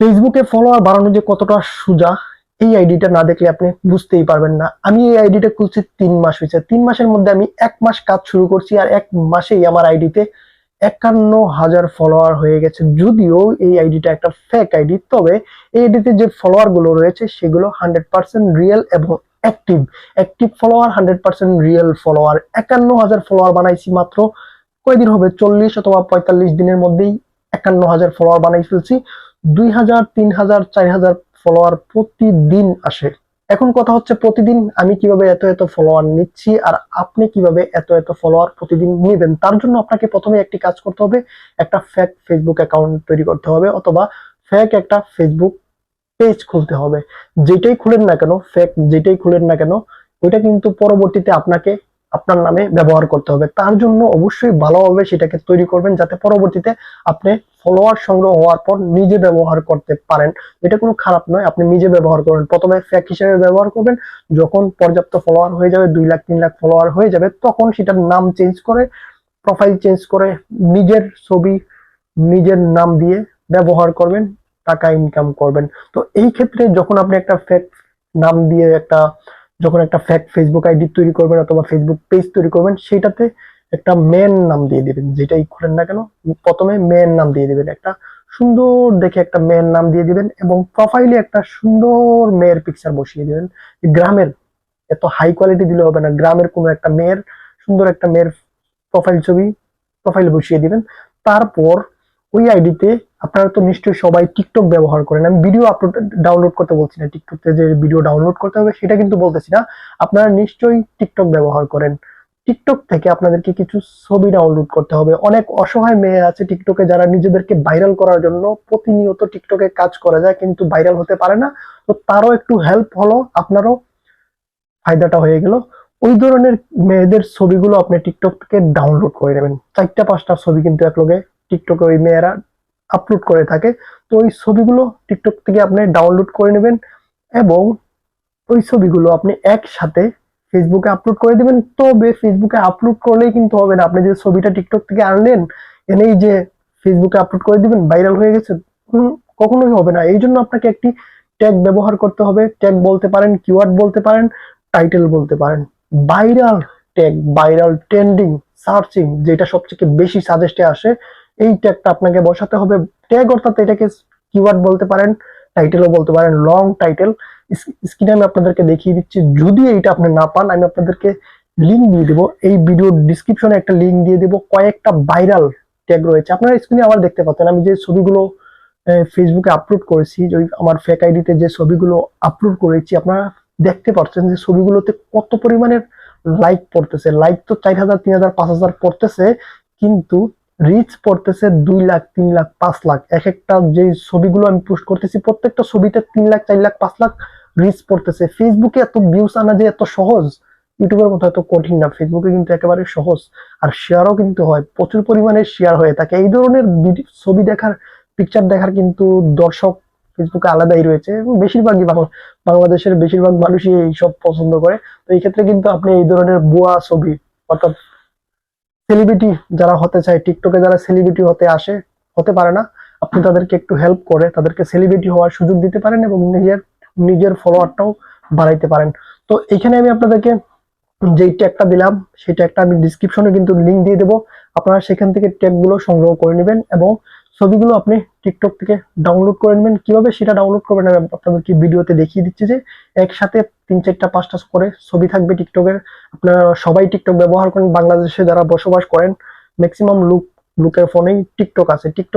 ফেসবুকে ফলোয়ার বাড়ানো যে কতটা সোজা, এই আইডিটা না দেখলে আপনি বুঝতেই পারবেন না। আমি এই আইডিটা খুলছি তিন মাস হয়েছে। তিন মাসের মধ্যে আমি এক মাস কাজ শুরু করছি আর এক মাসেই আমার আইডিতে একান্ন হাজার ফলোয়ার হয়ে গেছে। যদিও এই আইডিটা একটা ফেক আইডি, তবে এই আইডিতে যে ফলোয়ারগুলো রয়েছে সেগুলো হান্ড্রেড পার্সেন্ট রিয়েল এবং active active follower hundred percent real follower একান্ন হাজার ফলোয়ার বানাইছি মাত্র কয়দিন হবে? চল্লিশ অথবা পঁয়তাল্লিশ দিনের মধ্যেই একান্ন হাজার ফলোয়ার বানাই ফেলছি। দুই হাজার, তিন হাজার, চার হাজার ফলোয়ার প্রতিদিন আসে। এখন কথা হচ্ছে প্রতিদিন আমি কীভাবে এত এত ফলোয়ার নিচ্ছি আর আপনি কীভাবে এত এত ফলোয়ার প্রতিদিন নেবেন? তার জন্য আপনাকে প্রথমে একটি কাজ করতে হবে, একটা ফেক ফেসবুক অ্যাকাউন্ট তৈরি করতে হবে অথবা ফেক একটা ফেসবুক পেজ খুলতে হবে। যেটাই খুলেন না কেন ফেক যেটাই খুলেন না কেন, ওইটা কিন্তু পরবর্তীতে আপনাকে আপনার নামে ব্যবহার করতে হবে। তার জন্য অবশ্যই ভালোভাবে সেটাকে তৈরি করবেন যাতে পরবর্তীতে আপনি ফলোয়ার সংগ্রহ হওয়ার পর নিজে ব্যবহার করতে পারেন। এটা কোনো খারাপ নয়, আপনি নিজে ব্যবহার করবেন। প্রথমে ফ্যাক হিসেবে ব্যবহার করবেন। যখন পর্যাপ্ত ফলোয়ার হয়ে যাবে, দুই লাখ, তিন লাখ ফলোয়ার হয়ে যাবে, তখন সেটার নাম চেঞ্জ করে প্রোফাইল চেঞ্জ করে নিজের ছবি, নিজের নাম দিয়ে ব্যবহার করবেন, টাকা ইনকাম করবেন। তো এই ক্ষেত্রে যখন আপনি একটা ফেক নাম দিয়ে একটা যখন একটা ফেক ফেসবুক আইডি তৈরি করবেন অথবা ফেসবুক পেজ তৈরি করবেন সেটাতে একটা মেন নাম দিয়ে দিবেন। যেটাই করেন না কেন, প্রথমে মেন নাম দিয়ে দিবেন একটা সুন্দর দেখে একটা মেয়ের নাম দিয়ে দিবেন এবং প্রোফাইলে একটা সুন্দর মেয়ের পিকচার বসিয়ে দিবেন। গ্রামের, এত হাই কোয়ালিটি দিলে হবে না। গ্রামের কোনো একটা মেয়ের সুন্দর একটা মেয়ের প্রোফাইল ছবি প্রোফাইলে বসিয়ে দিবেন। তারপর ওই আইডিতে আপনারা তো নিশ্চয়ই সবাই টিকটক ব্যবহার করেন। আমি ভিডিও আপলোড ডাউনলোড করতে বলছি না টিকটকে যে ভিডিও ডাউনলোড করতে হবে, সেটা কিন্তু বলতেছি না। আপনারা নিশ্চয়ই টিকটক ব্যবহার করেন। টিকটক থেকে আপনাদেরকে কিছু ছবি ডাউনলোড করতে হবে। অনেক অসহায় মেয়ে আছে টিকটকে যারা নিজেদেরকে ভাইরাল করার জন্য প্রতিনিয়ত টিকটকে কাজ করা যায়, কিন্তু ভাইরাল হতে পারে না। তো তারও একটু হেল্প হলো, আপনারও ফায়দাটা হয়ে গেল। ওই ধরনের মেয়েদের ছবিগুলো আপনি টিকটক থেকে ডাউনলোড করে নেবেন। চারটা, পাঁচটা ছবি কিন্তু একলগে টিকটকে ওই মেয়েরা আপলোড করে থাকে। তো ওই ছবিগুলো টিকটক থেকে আপনি ডাউনলোড করে নেবেন এবং ওই ছবিগুলো আপনি একসাথে ফেসবুকে আপলোড করে দিবেন। তবে ফেসবুকে আপলোড করলেই কিন্তু হবে না। আপনি যে ছবিটা টিকটক থেকে আনলেন, এনেই যে ফেসবুকে আপলোড করে দিবেন ভাইরাল হয়ে গেছে কখনোই হবে না। এই জন্য আপনাকে একটি ট্যাগ ব্যবহার করতে হবে। ট্যাগ বলতে পারেন কিওয়ার্ড বলতে পারেন টাইটেল বলতে পারেন। Viral tag viral trending searching যেটা সবথেকে বেশি সাজেস্টে আসে এই ট্যাগটা আপনাকে বসাতে হবে। ট্যাগ অর্থাৎ এটাকে কিওয়ার্ড বলতে পারেন টাইটেলও বলতে পারেন লং টাইটেল স্ক্রিনে আমি আপনাদেরকে দেখিয়ে দিচ্ছি। যদি এইটা আপনি না পান, আমি আপনাদেরকে লিঙ্ক দিয়ে দেবো। এই ভিডিও ডিসক্রিপশনে একটা লিঙ্ক দিয়ে দেবো। কয়েকটা ভাইরাল ট্যাগ রয়েছে। আপনারা স্ক্রিনে আবার দেখতে পাচ্ছেন, আমি যে ছবিগুলো ফেসবুকে আপলোড করেছি আমার ফেক আইডিতে যে ছবিগুলো আপলোড করেছি, আপনারা দেখতে পাচ্ছেন যে ছবিগুলোতে কত পরিমাণের লাইক পড়তেছে। লাইক তো চার হাজার, তিন হাজার, পাঁচ হাজার পড়তেছে, কিন্তু রিচ পড়তেছে দুই লাখ, তিন লাখ, পাঁচ লাখ। এক একটা যে ছবিগুলো আমি পোস্ট করতেছি, প্রত্যেকটা ছবিতে তিন লাখ, চার লাখ, পাঁচ লাখ রিচ পড়তেছে। ফেসবুকে এত ভিউস আনা যে এত সহজ ইউটিউবের মতো এত কঠিন না। ফেসবুকে কিন্তু একেবারে সহজ। আর শেয়ারও কিন্তু হয়, প্রচুর পরিমাণে শেয়ার হয়ে থাকে। এই ধরনের ছবি দেখার পিকচার দেখার কিন্তু দর্শক ফেসবুকে আলাদাই রয়েছে। এবং বেশিরভাগই বাংলাদেশের বেশিরভাগ মানুষই এইসব পছন্দ করে। তো এই ক্ষেত্রে কিন্তু আপনি এই ধরনের ভুয়া ছবি, অর্থাৎ সেলিব্রিটি যারা হতে চায় টিকটকে যারা সেলিব্রিটি হতে আসে, হতে পারে না, আপনি তাদেরকে একটু হেল্প করে তাদেরকে সেলিব্রিটি হওয়ার সুযোগ দিতে পারেন এবং নিজের নিজের ফলোয়ারটাও বাড়াইতে পারেন। তো এখানে আমি আপনাদেরকে যেই ট্যাগটা দিলাম, সেই ট্যাগটা আমি ডিসক্রিপশনে কিন্তু লিঙ্ক দিয়ে দেবো। আপনারা সেখান থেকে ট্যাগগুলো সংগ্রহ করে নেবেন এবং ছবিগুলো আপনি টিকটক থেকে ডাউনলোড করে নেবেন। কীভাবে সেটা ডাউনলোড করবেন আমি আপনাদেরকে ভিডিওতে দেখিয়ে দিচ্ছি যে, একসাথে তিন চারটা পাঁচটা করে ছবি থাকবে টিকটকের আপনারা সবাই টিকটক ব্যবহার করেন। বাংলাদেশে যারা বসবাস করেন ম্যাক্সিমাম লুক লুকের ফোনেই টিকটক আছে। টিকটক